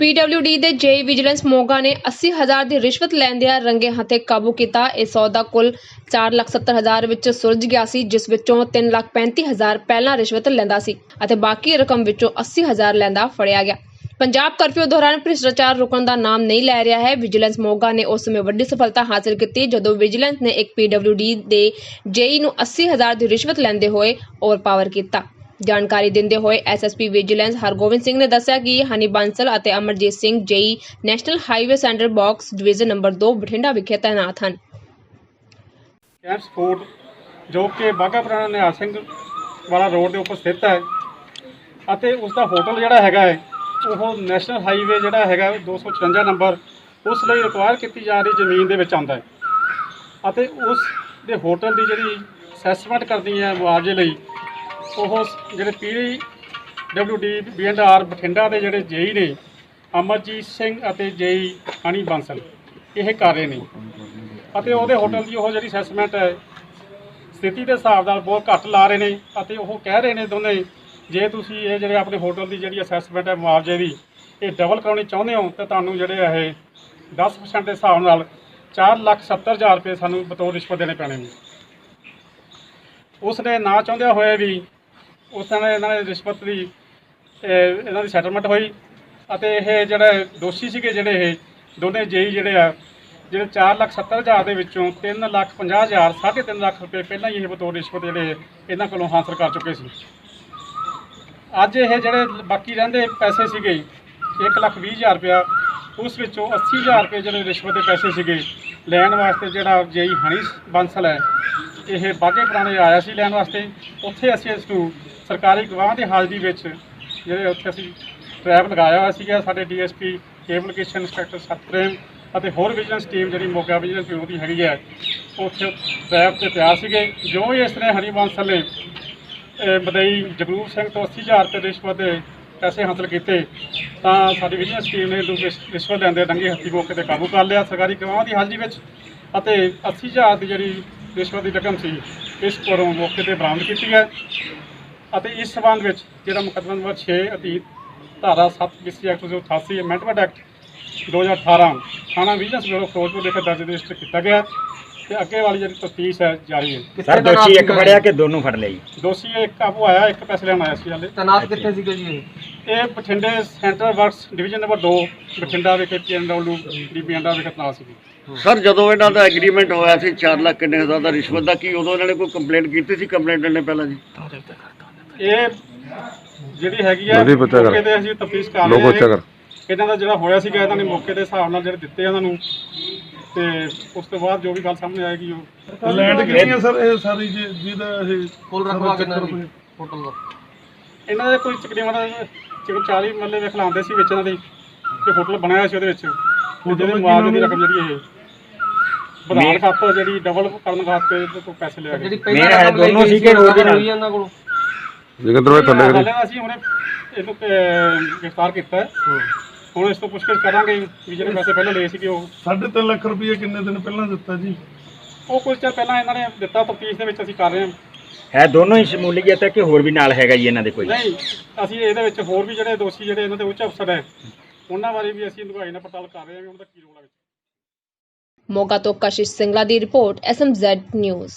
PWD ਦੇ ਜੇਈ vigilance Moga ਨੇ 80000 ਦੀ ਰਿਸ਼ਵਤ ਲੈਂਦਿਆਂ ਰੰਗੇ ਹੱਥੇ ਕਾਬੂ ਕੀਤਾ। ਇਹ ਸੌਦਾ ਕੁੱਲ 470000 ਵਿੱਚ ਸੁਲਝ ਗਿਆ ਸੀ, ਜਿਸ ਵਿੱਚੋਂ 335000 ਪਹਿਲਾਂ ਰਿਸ਼ਵਤ ਲੈਂਦਾ ਸੀ ਅਤੇ ਬਾਕੀ ਰਕਮ ਵਿੱਚੋਂ 80000 ਲੈਂਦਾ ਫੜਿਆ ਗਿਆ। ਪੰਜਾਬ ਕਰਫਿਊ ਦੌਰਾਨ ਭ੍ਰਿਸ਼ਟਾਚਾਰ ਰੁਕਣ ਦਾ ਨਾਮ ਨਹੀਂ ਲੈ ਰਿਹਾ ਹੈ। ਵਿਜੀਲੈਂਸ ਮੋਗਾ ਨੇ ਉਸ ਸਮੇਂ ਵੱਡੀ ਸਫਲਤਾ ਹਾਸਲ ਕੀਤੀ, ਜਦੋਂ ਵਿਜੀਲੈਂਸ ਨੇ ਇੱਕ ਪੀਡਬਲਿਊਡੀ ਦੇ ਜੇਈ ਨੂੰ 80000 ਦੀ ਰਿਸ਼ਵਤ ਲੈਂਦੇ ਹੋਏ ਓਵਰ ਪਾਵਰ ਕੀਤਾ। ਜਾਣਕਾਰੀ ਦਿੰਦੇ ਹੋਏ ਐਸਐਸਪੀ ਵਿਜੀਲੈਂਸ ਹਰਗੋਬਿੰਦ ਸਿੰਘ ਨੇ ਦੱਸਿਆ ਕਿ ਹਨੀ ਬਾਂਸਲ ਅਤੇ Amarjit Singh JE national highway centre box division number 2 Bathinda ਵਿਖੇ ਤਾਇਨਾਤ ਹਨ। ਕੈਂਪ ਸਪੋਰਟ ਜੋ ਕਿ ਬਾਘਾ ਪੁਰਾਣਾ ਨਿਹਾਲ ਸਿੰਘ ਵਾਲਾ ਰੋਡ ਦੇ ਉੱਪਰ ਸਥਿਤ ਹੈ ਅਤੇ ਉਸ ਦਾ ਹੋਟਲ ਜਿਹੜਾ ਹੈਗਾ ਹੈ, ਉਹ ਨੈਸ਼ਨਲ ਹਾਈਵੇ ਜਿਹੜਾ ਹੈਗਾ 256 ਨੰਬਰ, ਉਸ ਲਈ ਰਿਕੁਆਇਰ ਕੀਤੀ ਜਾ ਰਹੀ ਜ਼ਮੀਨ ਦੇ ਵਿੱਚ ਆਉਂਦਾ ਹੈ। ਅਤੇ ਉਸ ਦੇ ਹੋਟਲ ਦੀ ਜਿਹੜੀ ਅਸੈਸਮੈਂਟ ਕਰਦੀ ਹੈ ਮੁਆਵਜ਼ੇ ਲਈ ਉਹ ਜਿਹੜੇ P W D R, Bathinda ਦੇ ਜਿਹੜੇ ਜੇਈ ਨੇ, ਅਮਰਜੀਤ ਸਿੰਘ ਅਤੇ ਜੇਈ ਹਣੀ ਬਾਂਸਲ, ਇਹ ਕਰ ਰਹੇ ਨੇ। ਅਤੇ ਉਹਦੇ ਹੋਟਲ ਦੀ ਉਹ ਜਿਹੜੀ ਅਸੈਸਮੈਂਟ ਹੈ, ਸਥਿਤੀ ਦੇ ਹਿਸਾਬ ਨਾਲ ਬਹੁਤ ਘੱਟ ਲਾ ਰਹੇ ਨੇ ਅਤੇ ਉਹ ਕਹਿ ਰਹੇ ਨੇ ਦੋਨੇ, ਜੇ ਤੁਸੀਂ ਇਹ ਜਿਹੜੇ ਆਪਣੇ ਹੋਟਲ ਦੀ ਜਿਹੜੀ ਅਸੈਸਮੈਂਟ ਹੈ ਮੁਆਵਜ਼ੇ ਦੀ, ਇਹ ਡਬਲ ਕਰਾਉਣੀ ਚਾਹੁੰਦੇ ਹੋ, ਤਾਂ ਤੁਹਾਨੂੰ ਜਿਹੜੇ ਇਹ 10% ਦੇ ਹਿਸਾਬ ਨਾਲ 470000 ਰੁਪਏ ਸਾਨੂੰ ਬਤੌਰ ਰਿਸ਼ਵਤ ਦੇਣੇ ਪੈਣੇ ਨੇ। ਉਸ ਨੇ ਨਾ ਚਾਹੁੰਦਿਆਂ ਹੋਏ ਵੀ ਉਸ ਸਮੇਂ ਇਹਨਾਂ ਨੇ ਰਿਸ਼ਵਤ ਦੀ ਇਹਨਾਂ ਦੀ ਸੈਟਲਮੈਂਟ ਹੋਈ ਅਤੇ ਇਹ ਜਿਹੜੇ ਦੋਸ਼ੀ ਸੀਗੇ ਜਿਹੜੇ ਇਹ ਦੋਨੇ ਜੇਈ ਜਿਹੜੇ ਆ, ਜਿਹੜੇ 470000 ਦੇ ਵਿੱਚੋਂ 350000 3.5 ਲੱਖ ਰੁਪਏ ਪਹਿਲਾਂ ਹੀ ਇਹ ਬਤੌਰ ਰਿਸ਼ਵਤ ਜਿਹੜੇ ਇਹਨਾਂ ਕੋਲੋਂ ਹਾਸਲ ਕਰ ਚੁੱਕੇ ਸੀ। ਅੱਜ ਇਹ ਜਿਹੜੇ ਬਾਕੀ ਰਹਿੰਦੇ ਪੈਸੇ ਸੀਗੇ 120000 ਰੁਪਇਆ, ਉਸ ਵਿੱਚੋਂ 80000 ਰੁਪਏ ਜਿਹੜੇ ਰਿਸ਼ਵਤ ਦੇ ਪੈਸੇ ਸੀਗੇ, ਲੈਣ ਵਾਸਤੇ ਜਿਹੜਾ ਜੇਈ ਹਣੀ ਬੰਸਲ ਹੈ, ਇਹ ਬਾਗੇ ਪੁਰਾਣੇ ਆਇਆ ਸੀ ਲੈਣ ਵਾਸਤੇ, ਉੱਥੇ ਅਸੀਂ ਇਸ ਨੂੰ ਸਰਕਾਰੀ ਗਵਾਹ ਦੀ ਹਾਜ਼ਰੀ ਵਿੱਚ ਜਿਹੜੇ ਉੱਥੇ ਅਸੀਂ ਟਰੈਪ ਲਗਾਇਆ ਹੋਇਆ ਸੀਗਾ, ਸਾਡੇ ਡੀਐਸਪੀ ਕੇਬਲਕੇਸ਼ਨ ਇੰਸਪੈਕਟਰ ਸਤਪ੍ਰੇਮ ਅਤੇ ਹੋਰ ਵਿਜੀਲੈਂਸ ਟੀਮ ਜਿਹੜੀ ਮੋਗਾ ਵਿਜੀਲੈਂਸ ਬਿਊਰੋ ਦੀ ਹੈਗੀ ਹੈ, ਉੱਥੇ ਟਰੈਪ ਤੇ ਤਿਆਰ ਸੀਗੇ। ਜੋ ਹੀ ਇਸ ਤਰ੍ਹਾਂ ਹਰੀ ਬਾਂਸਲ ਨੇ ਬਦਈ ਮਦਈ ਜਗਰੂਪ ਸਿੰਘ ਤੋਂ 80000 ਰੁਪਏ ਰਿਸ਼ਵਤ ਦੇ ਪੈਸੇ ਹਾਸਲ ਕੀਤੇ, ਤਾਂ ਸਾਡੀ ਵਿਜੀਲੈਂਸ ਟੀਮ ਨੇ ਰਿਸ਼ਵਤ ਲੈਂਦੇ ਰੰਗੇ ਹੱਥੀ ਮੌਕੇ ਤੇ ਕਾਬੂ ਕਰ ਲਿਆ। ਸਰਕਾਰੀ ਗਵਾਹਾਂ ਦੀ ਹਾਜ਼ਰੀ ਵਿੱਚ ਅਤੇ 80000 ਦੀ ਜਿਹੜੀ ਰਿਸ਼ਵਤ ਦੀ ਰਕਮ ਸੀ, ਇਸ ਕੋਲੋਂ ਮੌਕੇ ਤੇ ਬਰਾਮਦ ਕੀਤੀ ਹੈ। ਅਤੇ ਇਸ ਸਬੰਧ ਵਿੱਚ ਜਿਹੜਾ ਮੁਕੱਦਮਾ ਨੰਬਰ 6 ਅਧੀਨ ਧਾਰਾ 7 ਬੀਸੀ ਐਕਟ 288 ਅਮੈਂਡਮੈਂਟ ਐਕਟ 2018 ਥਾਣਾ ਵਿਜੀਲੈਂਸ ਬਿਊਰੋ ਫਿਰੋਜ਼ਪੁਰ ਦੇ ਦਰਜ ਰਜਿਸਟਰ ਕੀਤਾ ਗਿਆ ਤੇ ਅੱਗੇ ਵਾਲੀ ਜਿਹੜੀ ਤਫਤੀਸ਼ ਹੈ ਜਾਰੀ ਹੈ। ਸਰ ਦੋਸ਼ੀ ਇੱਕ ਫੜਿਆ ਕਿ ਦੋਨੋਂ ਫੜ ਲਿਆ ਜੀ ਦੋਸ਼ੀ ਇੱਕ ਕਾਬੂ ਆਇਆ ਇੱਕ ਪੈਸੇ ਲੈਣ ਆਇਆ ਸੀ ਹਾਲੇ। ਤਨਾਤ ਕਿੱਥੇ ਸੀਗੇ ਜੀ ਇਹ? ਇਹ ਬਠਿੰਡੇ centre works division number 2 Bathinda ਵਿਖੇ ਪੀਐਨਡਬਲਯੂ ਡੀਪੀਐਨਡਾ ਵਿਖੇ ਤਨਾਲ ਸੀ ਸਰ ਜਦੋਂ ਇਹਨਾਂ ਦਾ ਐਗਰੀਮੈਂਟ ਹੋਇਆ ਸੀ 4 ਲੱਖ ਕਿੰਨੇ ਹਜ਼ਾਰ ਦਾ ਰਿਸ਼ਵਤ ਦਾ ਕੀ ਉਦੋਂ ਇਹਨਾਂ ਨੇ ਕੋਈ ਕੰਪਲੇਂਟ ਕੀਤੀ ਸੀ ਕੰਪਲੇਂਟ ਨੇ ਪਹਿਲਾਂ ਜੀ? ਇਹ ਜਿਹੜੀ ਹੈਗੀ ਆ ਲੋਕੀ ਬੱਚਾ ਕਰ। ਮੌਕੇ ਤੇ ਅਸੀਂ ਤਫਤੀਸ਼ ਕਰ ਲੋਗੋ ਰਹੇ ਉੱਚਾ ਹਾਂ। ਕਰ। ਇਹਨਾਂ ਦਾ ਜਿਹੜਾ ਹੋਇਆ ਸੀਗਾ ਇਹਨਾਂ ਨੇ ਮੌਕੇ ਦੇ ਹਿਸਾਬ ਨਾਲ ਜਿਹੜੇ ਦਿੱਤੇ ਉਹਨਾਂ ਨੂੰ ਤੇ ਉਸ ਤੋਂ ਬਾਅਦ ਜੋ ਵੀ ਗੱਲ ਸਾਹਮਣੇ ਆਏਗੀ ਉਹ ਲੈਂਡ ਕਿੰਨੀ ਹੈ ਸਰ? ਇਹ ਸਾਰੀ ਜੀ- ਜਿਹਦਾ ਇਹ ਕੁੱਲ ਰਕਬਾ ਕਿੰਨਾ ਜੀ? ਹੋਟਲ ਦਾ। ਇਹਨਾਂ ਦੇ ਕੋਈ ਤਕਰੀਬਨ ਜਿਵੇਂ 40 ਮੱਲੇ ਵੇਖ ਲਾਉਂਦੇ ਸੀ ਵਿੱਚ ਇਹਨਾਂ ਦੇ ਤੇ ਹੋਟਲ ਬਣਾਇਆ ਹੋਇਆ ਸੀ ਉਹਦੇ ਵਿੱਚ। ਤੇ ਜਿਹਦੇ ਮੁਆਵਜ਼ੇ ਦੀ ਰਕਮ ਜਿਹੜੀ ਇਹ ਵਧਾਉਣ ਖਾਤਰ ਜਿਹੜੀ ਡਬਲ ਕਰਨ ਵਾਸਤੇ ਇਹਦੇ ਤੋਂ ਪੈਸੇ ਲਿਆ ਗਏ। ਜਿਹੜੀ ਮੇਰਾ ਪਹਿਲਾਂ ਹੈ ਰਕਮ ਲਈ ਦੋਨੋਂ ਸੀਗੇ, ਉਹਦੇ। ਹੋਈ ਇਹਨਾਂ ਕੋਲ। ਜਗਿੰਦਰ ਭਾਈ ਥੱਲੇ ਕਰੀ ਅਸੀਂ ਹੁਣੇ ਇਹਨੂੰ ਅਹ, ਗ੍ਰਿਫਤਾਰ ਕੀਤਾ। ਹੈ ਹੁਣ ਇਸ ਤੋਂ ਪੁੱਛਗਿੱਛ ਕਰਾਂਗੇ ਵੀ ਜਿਹੜੇ ਪੈਸੇ ਪਹਿਲਾਂ ਲਏ ਸੀਗੇ ਉਹ। 3.5 ਲੱਖ ਰੁਪਏ ਕਿੰਨੇ ਦਿਨ ਪਹਿਲਾਂ ਦਿੱਤਾ ਜੀ? ਉਹ ਕੁਝ ਚਿਰ ਪਹਿਲਾਂ ਇਹਨਾਂ ਨੇ ਦਿੱਤਾ ਤਫਤੀਸ਼ ਦੇ ਵਿੱਚ ਅਸੀਂ ਕਰ ਰਹੇ ਹਾਂ। ਹੈ ਦੋਨੋਂ ਹੀ ਸ਼ਮੂਲੀਅਤ ਹੈ ਕਿ ਹੋਰ ਵੀ ਨਾਲ ਹੈਗਾ ਜੀ ਇਹਨਾਂ ਦੇ ਕੋਈ? ਨਹੀਂ ਅਸੀਂ ਇਹਦੇ ਵਿੱਚ ਹੋਰ ਵੀ ਜਿਹੜੇ ਦੋਸ਼ੀ ਜਿਹੜੇ ਇਹਨਾਂ ਦੇ ਉੱਚ ਅਫਸਰ ਹੈ ਉਹਨਾਂ ਬਾਰੇ ਵੀ ਅਸੀਂ ਅਧਿਕਾਰੀ ਨਾਲ ਪੜਤਾਲ ਕਰ ਰਹੇ ਹਾਂ ਵੀ ਉਹਨਾਂ ਦਾ ਕੀ ਰੋਲ ਹੈ। ਵਿੱਚ ਮੋਗਾ ਤੋਂ ਕਸ਼ਿਸ਼ ਸਿੰਗਲਾ ਦੀ ਰਿਪੋਰਟ ਐਸਐਮਜ਼ੈਡ ਨਿਊਜ਼